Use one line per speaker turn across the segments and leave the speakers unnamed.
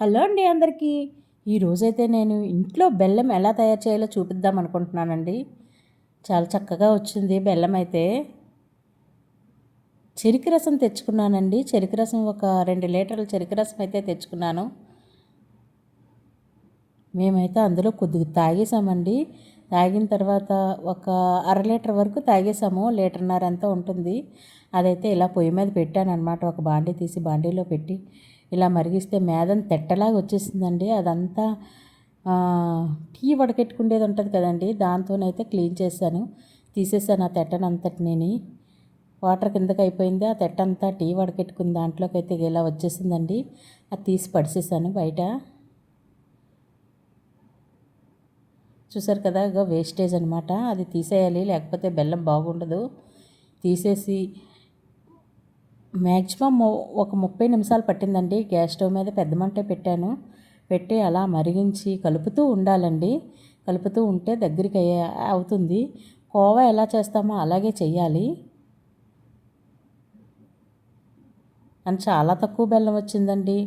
Hello అండి అందరికీ. ఈరోజైతే నేను ఇంట్లో బెల్లం ఎలా తయారు చేయాలో చూపిద్దాం అనుకుంటున్నానండి. చాలా చక్కగా వచ్చింది బెల్లం అయితే. చెరుకు రసం తెచ్చుకున్నానండి. చెరుకు రసం ఒక రెండు లీటర్ల చెరుకు రసం అయితే తెచ్చుకున్నాను. మేమైతే అందులో కొద్దిగా తాగేసామండి. తాగిన తర్వాత ఒక అర లీటర్ వరకు తాగేసాము. లీటర్న్నర ఎంత ఉంటుంది. అదైతే ఇలా పొయ్యి మీద పెట్టాను అనమాట ఒక బాండీ తీసి బాండీలో పెట్టి ఇలా మరిగిస్తే మేదం తెట్టలాగా వచ్చేసిందండి. అదంతా టీ వడకెట్టుకుండేది ఉంటుంది కదండి. దాంతోనైతే క్లీన్ చేశాను. తీసేసాను ఆ తెట్టనంతటిని వాటర్ కిందకి అయిపోయింది. ఆ తెట్టంతా టీ వడకెట్టుకుని దాంట్లోకి అయితే ఇలా వచ్చేసిందండి. అది తీసి పడిసేసాను బయట. చూసారు కదా ఇగో వేస్టేజ్ అనమాట అది తీసేయాలి లేకపోతే బెల్లం బాగుండదు. తీసేసి మ్యాక్సిమం ఒక ముప్పై నిమిషాలు పట్టిందండి. గ్యాస్ స్టవ్ మీద పెద్ద మంటే పెట్టాను. పెట్టి అలా మరిగించి కలుపుతూ ఉండాలండి. కలుపుతూ ఉంటే దగ్గరికి అవుతుంది. కోవా ఎలా చేస్తామో అలాగే చేయాలి అని చాలా తక్కువ బెల్లం వచ్చిందండి.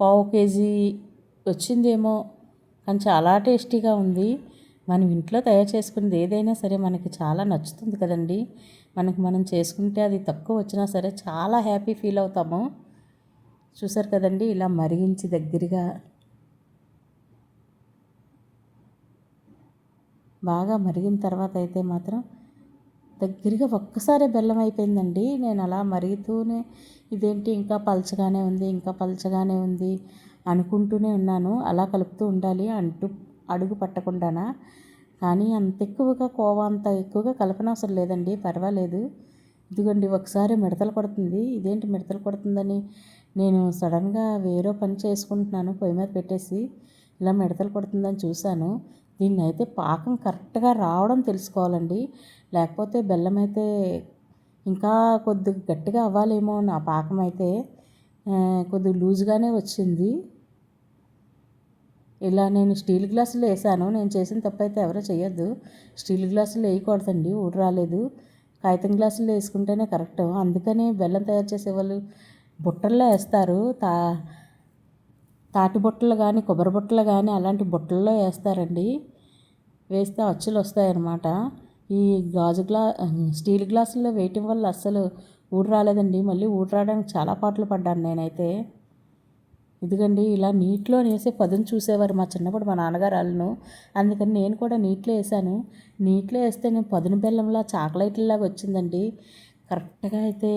పావు కేజీ వచ్చిందేమో కానీ చాలా టేస్టీగా ఉంది. మనం ఇంట్లో తయారు చేసుకునేది ఏదైనా సరే మనకి చాలా నచ్చుతుంది కదండి. మనకి మనం చేసుకుంటే అది తక్కువ వచ్చినా సరే చాలా హ్యాపీ ఫీల్ అవుతాము. చూసారు కదండి ఇలా మరిగించి దగ్గరగా బాగా మరిగిన తర్వాత అయితే మాత్రం దగ్గరగా ఒక్కసారి బెల్లం అయిపోయిందండి. నేను అలా మరుగుతూనే ఇదేంటి ఇంకా పలచగానే ఉంది ఇంకా పలచగానే ఉంది అనుకుంటూనే ఉన్నాను. అలా కలుపుతూ ఉండాలి అంటూ అడుగు పట్టకుండానా? కానీ అంత ఎక్కువగా కోవా అంత ఎక్కువగా కలపనవసరం లేదండి. పర్వాలేదు. ఇదిగోండి ఒకసారి మిడతలు కొడుతుంది. ఇదేంటి మిడతలు కొడుతుందని నేను సడన్గా వేరే పని చేసుకుంటున్నాను పొయ్యి మీద పెట్టేసి ఇలా మిడతలు కొడుతుందని చూశాను. దీన్ని అయితే పాకం కరెక్ట్గా రావడం తెలుసుకోవాలండి. లేకపోతే బెల్లం అయితే ఇంకా కొద్దిగా గట్టిగా అవ్వాలేమో నా పాకం అయితే. కొద్దిగా లూజ్గానే వచ్చింది. ఇలా నేను స్టీల్ గ్లాసులు వేసాను. నేను చేసిన తప్పు అయితే ఎవరో చేయొద్దు. స్టీల్ గ్లాసులు వేయకూడదండి. ఊడు రాలేదు. కాగితం గ్లాసులు వేసుకుంటేనే కరెక్ట్. అందుకని బెల్లం తయారు చేసేవాళ్ళు బుట్టల్లో వేస్తారు. తా తాటి బుట్టలు కానీ కొబ్బరి బుట్టలు కానీ అలాంటి బుట్టల్లో వేస్తారండి. వేస్తే అచ్చులు వస్తాయన్నమాట. ఈ గాజు గ్లా స్టీల్ గ్లాసుల్లో వేయటం వల్ల అస్సలు ఊడు రాలేదండి. మళ్ళీ ఊడు రావడానికి చాలా పాటలు పడ్డాను నేనైతే. ఇదిగండి ఇలా నీటిలో వేసే పదును చూసేవారు మా చిన్నప్పుడు మా నాన్నగారు వాళ్ళను. అందుకని నేను కూడా నీటిలో వేసాను నీటిలో వేస్తే నేను పదును బెల్లంలా చాక్లెట్లాగా వచ్చిందండి. కరెక్ట్గా అయితే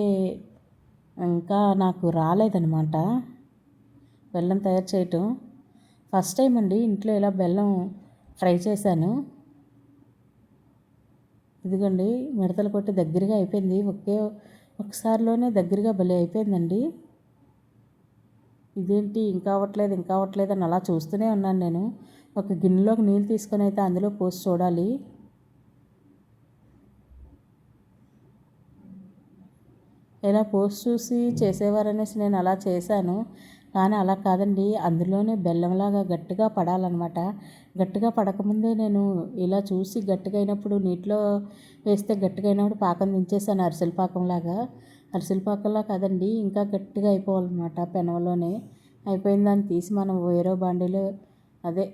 ఇంకా నాకు రాలేదనమాట బెల్లం తయారు చేయటం. ఫస్ట్ టైం అండి ఇంట్లో ఇలా బెల్లం ట్రై చేశాను. ఇదిగోండి మిడతలు కొట్టి దగ్గరగా అయిపోయింది. ఒకే ఒకసారిలోనే దగ్గరగా భలే అయిపోయిందండి. ఇదేంటి ఇంకా అవ్వట్లేదు ఇంకా అవ్వట్లేదు అని అలా చూస్తూనే ఉన్నాను నేను. ఒక గిన్నెలోకి నీళ్ళు తీసుకొని అయితే అందులో పోసి చూడాలి. ఇలా పోసి చూసి చేసేవారనేసి నేను అలా చేశాను. కానీ అలా కాదండి అందులోనే బెల్లంలాగా గట్టిగా పడాలన్నమాట. గట్టిగా పడకముందే నేను ఇలా చూసి గట్టిగా అయినప్పుడు నీటిలో వేస్తే గట్టిగా అయినప్పుడు పాకం దించేసాను అరిసెల పాకంలాగా. అరిసెలపాకలా కాదండి ఇంకా గట్టిగా అయిపోవాలన్నమాట పెనవలోనే. అయిపోయిన దాన్ని తీసి మనం వేరే బాండీలో అదే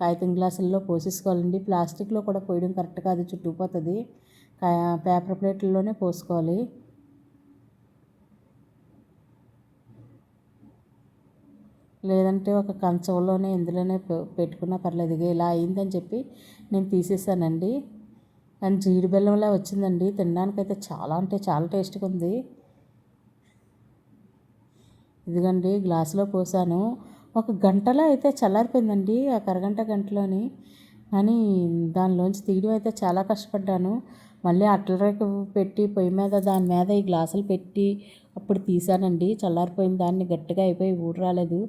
కాగితం గ్లాసుల్లో పోసేసుకోవాలండి. ప్లాస్టిక్లో కూడా పోయడం కరెక్ట్ కాదు చుట్టుపోతుంది పేపర్ ప్లేట్లలోనే పోసుకోవాలి. లేదంటే ఒక కంచంలోనే ఇందులోనే పెట్టుకున్నా పర్లేదు. ఇలా అయిందని చెప్పి నేను తీసేసానండి. అండ్ జీడి బెల్లంలా వచ్చిందండి. తినడానికైతే చాలా అంటే చాలా టేస్ట్గా ఉంది. ఇదిగండి గ్లాసులో పోసాను. ఒక గంటలో అయితే చల్లారిపోయిందండి ఆ కరగంట గంటలోని. కానీ దానిలోంచి తీయడం అయితే చాలా కష్టపడ్డాను. మళ్ళీ అట్ల పెట్టి పొయ్యి మీద దాని మీద ఈ గ్లాసులు పెట్టి అప్పుడు తీసానండి. చల్లారిపోయిన దాన్ని గట్టిగా అయిపోయి ఊడు రాలేదు.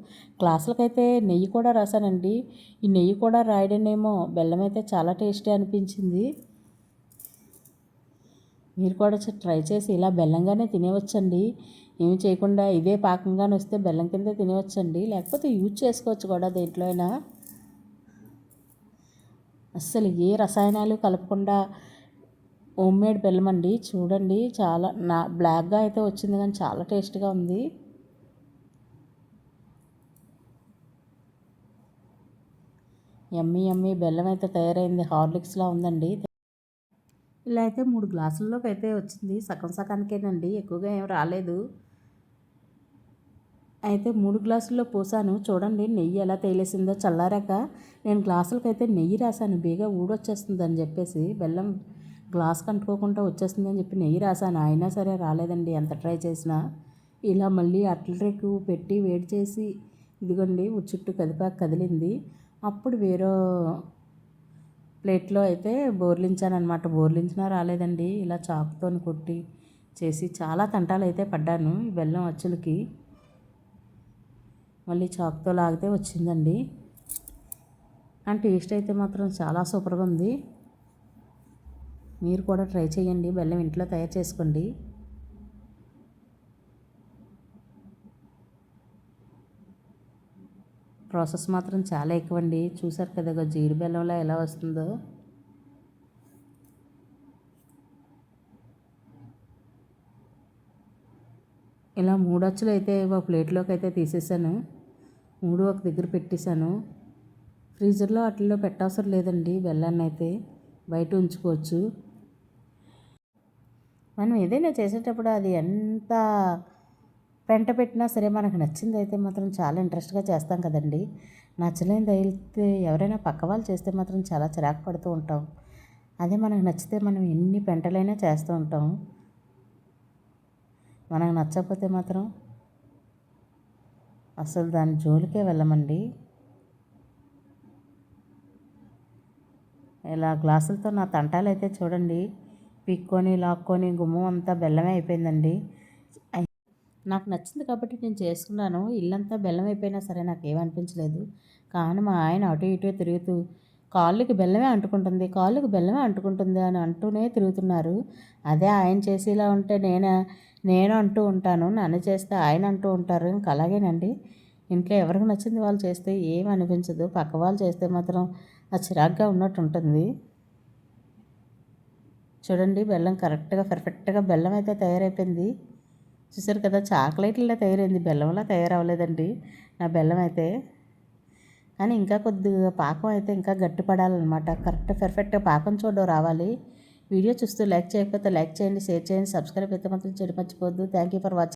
గ్లాసులకైతే నెయ్యి కూడా రాసానండి. ఈ నెయ్యి కూడా రాయడనేమో బెల్లం అయితే చాలా టేస్టీ అనిపించింది. మీరు కూడా ట్రై చేసి ఇలా బెల్లంగానే తినేవచ్చండి. ఏమి చేయకుండా ఇదే పాకంగానే వస్తే బెల్లం కింద తినేవచ్చండి. లేకపోతే యూజ్ చేసుకోవచ్చు కూడా దేంట్లో అయినా. అస్సలు ఏ రసాయనాలు కలపకుండా హోమ్మేడ్ బెల్లం అండి. చూడండి చాలా నా బ్లాక్గా అయితే వచ్చింది కానీ చాలా టేస్ట్గా ఉంది. ఎమ్మి ఎమ్మి బెల్లం అయితే తయారైంది. హార్లిక్స్లా ఉందండి. ఇలా అయితే మూడు గ్లాసుల్లోకి అయితే వచ్చింది. సగం సగానికేనండి. ఎక్కువగా ఏం రాలేదు. అయితే మూడు గ్లాసుల్లో పోసాను. చూడండి నెయ్యి ఎలా తేలేసిందో చల్లారాక నేను గ్లాసులకి అయితే నెయ్యి రాశాను. బేగా ఊడొచ్చేస్తుంది అని చెప్పేసి బెల్లం గ్లాస్ కంటుకోకుండా వచ్చేస్తుంది అని చెప్పి నెయ్యి రాశాను. అయినా సరే రాలేదండి. ఎంత ట్రై చేసినా ఇలా మళ్ళీ అట్ల రేకు పెట్టి వేడి చేసి ఇదిగోండి చుట్టూ కదిపాక కదిలింది. అప్పుడు వేరే ప్లేట్లో అయితే బోర్లించాను అనమాట బోర్లించినా రాలేదండి. ఇలా చాకుతో కొట్టి చేసి చాలా తంటాలు అయితే పడ్డాను. ఈ బెల్లం అచ్చులకి మళ్ళీ చాకుతో లాగితే వచ్చిందండి. అండ్ టేస్ట్ అయితే మాత్రం చాలా సూపర్గా ఉంది. మీరు కూడా ట్రై చేయండి. బెల్లం ఇంట్లో తయారు చేసుకోండి. ప్రాసెస్ మాత్రం చాలా ఎక్కువ అండి చూసారు కదా జీడి బెల్లంలో ఎలా వస్తుందో. ఇలా మూడు అచ్చులు అయితే ఒక ప్లేట్లోకి అయితే తీసేసాను. మూడు ఒక దగ్గర పెట్టేశాను. ఫ్రీజర్లో వాటిల్లో పెట్టవసరం లేదండి బెల్లాన్ని అయితే బయట ఉంచుకోవచ్చు. మనం ఏదైనా చేసేటప్పుడు అది ఎంత పెంట పెట్టినా సరే మనకు నచ్చింది అయితే మాత్రం చాలా ఇంట్రెస్ట్గా చేస్తాం కదండి. నచ్చలేనిది అయితే ఎవరైనా పక్క వాళ్ళు చేస్తే మాత్రం చాలా చిరాకు పడుతూ ఉంటాం. అదే మనకు నచ్చితే మనం ఎన్ని పెంటలైనా చేస్తూ ఉంటాం. మనకు నచ్చకపోతే మాత్రం అసలు దాని జోలికే వెళ్ళమండి. ఇలా గ్లాసులతో నా తంటాలు అయితే చూడండి. పిక్కొని లాక్కొని గుమ్మం అంతా బెల్లమే అయిపోయిందండి. నాకు నచ్చింది కాబట్టి నేను చేసుకున్నాను. ఇల్లంతా బెల్లం అయిపోయినా సరే నాకేమనిపించలేదు. కానీ మా ఆయన అటు ఇటు తిరుగుతూ కాళ్ళకి బెల్లమే అంటుకుంటుంది కాళ్ళకి బెల్లమే అంటుకుంటుంది అని అంటూనే తిరుగుతున్నారు. అదే ఆయన చేసేలా ఉంటే నేను నేను అంటూ ఉంటాను నన్ను చేస్తే ఆయన అంటూ ఉంటారు. ఇంక అలాగేనండి. ఇంట్లో ఎవరికి నచ్చింది వాళ్ళు చేస్తే ఏం అనిపించదు. పక్క వాళ్ళు చేస్తే మాత్రం ఆ చిరాగ్గా ఉన్నట్టు ఉంటుంది. చూడండి బెల్లం కరెక్ట్గా పర్ఫెక్ట్గా బెల్లం అయితే తయారైపోయింది. చూసారు కదా చాక్లెట్లా తయారైంది. బెల్లంలా తయారవ్వలేదండి. నా బెల్లం అయితే. కానీ ఇంకా కొద్దిగా పాకం అయితే ఇంకా గట్టిపడాలన్నమాట. కరెక్ట్ పర్ఫెక్ట్గా పాకం చూడడం రావాలి. వీడియో చూస్తూ లైక్ చేయకపోతే లైక్ చేయండి షేర్ చేయండి సబ్స్క్రైబ్ అయితే మాత్రం చెడు మర్చిపోద్దు థ్యాంక్ యూ ఫర్ వాచింగ్